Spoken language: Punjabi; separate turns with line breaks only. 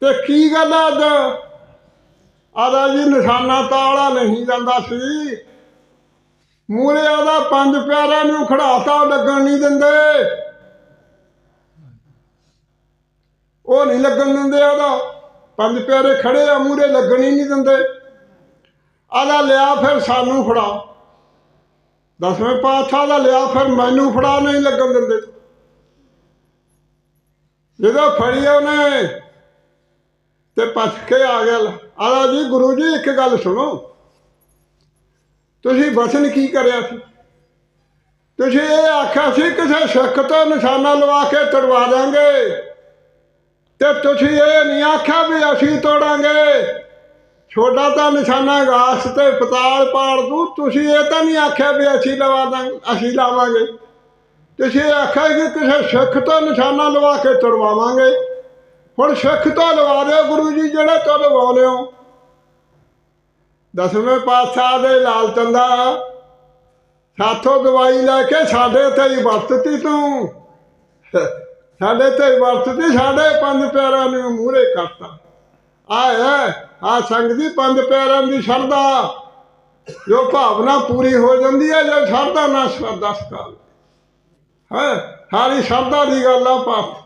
ਤੇ ਕੀ ਗੱਲ ਆ ਅੱਜ? ਆਦਾ ਜੀ ਨਿਸ਼ਾਨਾ ਤਾਲਾ ਨਹੀਂ ਜਾਂਦਾ ਸੀ। ਮੂਰੇ ਆਦਾ ਪੰਜ ਪਿਆਰਿਆਂ ਨੂੰ ਖੜਾਤਾ ਉਹ ਲੱਗਣ ਨਹੀਂ ਦਿੰਦੇ। ਉਹ ਨਹੀਂ ਲੱਗਣ ਦਿੰਦੇ ਉਹਦਾ ਪੰਜ ਪਿਆਰੇ ਖੜੇ ਆ ਮੂਰੇ ਲੱਗਣ ਹੀ ਨਹੀਂ ਦਿੰਦੇ। ਆਦਾ ਲਿਆ ਫਿਰ ਸਾਨੂੰ ਫੜਾ। ਦਸਵੇਂ ਪਾਤਸ਼ਾਹ ਦਾ ਲਿਆ ਫਿਰ ਮੈਨੂੰ ਫੜਾ, ਨਹੀਂ ਲੱਗਣ ਦਿੰਦੇ। ਜਦੋਂ ਫੜੀ ਉਹਨੇ ਤੇ ਪਛ ਕੇ ਆ ਗਿਆ ਆਦਾ ਜੀ, ਗੁਰੂ ਜੀ, ਇੱਕ ਗੱਲ ਸੁਣੋ। ਤੁਸੀਂ ਵਚਨ ਕੀ ਕਰਿਆ ਸੀ? ਤੁਸੀਂ ਇਹ ਆਖਿਆ ਸੀ, ਕਿਸੇ ਸਿੱਖ ਤੋਂ ਨਿਸ਼ਾਨਾ ਲਵਾ ਕੇ ਤੜਵਾ ਦਾਂਗੇ। ਤੇ ਤੁਸੀਂ ਇਹ ਨਹੀਂ ਆਖਿਆ ਵੀ ਅਸੀਂ ਤੋੜਾਂਗੇ। ਛੋਟਾ ਤਾਂ ਨਿਸ਼ਾਨਾ ਗਾਸ ਤੇ ਪਤਾਲ ਪਾੜ ਦੂ, ਤੁਸੀਂ ਇਹ ਤਾਂ ਨਹੀਂ ਆਖਿਆ ਵੀ ਅਸੀਂ ਲਵਾ ਦਾਂਗੇ, ਅਸੀਂ ਲਾਵਾਂਗੇ। ਤੁਸੀਂ ਇਹ ਆਖਿਆ ਕਿ ਕਿਸੇ ਸਿੱਖ ਤੋਂ ਨਿਸ਼ਾਨਾ ਲਵਾ ਕੇ ਤੜਵਾਵਾਂਗੇ। ਹੁਣ ਸਿੱਖ ਤੋਂ ਲਵਾ ਦਿਓ ਗੁਰੂ ਜੀ ਜਿਹੜੇ ਤੋਂ ਲਵਾਉਂਦੇ ਹੋ। ਦਸਵੇਂ ਪਾਤਸ਼ਾਹ ਦੇ ਲਾਲ ਚੰਦਾ, ਸਾਥੋਂ ਦਵਾਈ ਲੈ ਕੇ ਸਾਡੇ ਤੇ ਹੀ ਵਰਤਤੀ ਤੂੰ। ਸਾਡੇ ਤੇ ਹੀ ਵਰਤਤੀ, ਸਾਡੇ ਪੰਜ ਪਿਆਰਿਆਂ ਨੂੰ ਮੂਹਰੇ ਕਰਤਾ। ਆਏ ਆ ਸੰਗ ਦੀ ਪੰਜ ਪਿਆਰਾਂ ਦੀ ਸ਼ਰਧਾ। ਜੋ ਭਾਵਨਾ ਪੂਰੀ ਹੋ ਜਾਂਦੀ ਹੈ, ਜੋ ਸ਼ਰਧਾ ਨਾਲ ਸ਼ਰਧਾ ਸਕਾਲ ਹੈ, ਸਾਰੀ ਸ਼ਰਧਾ ਦੀ ਗੱਲ ਆ ਪਾਪ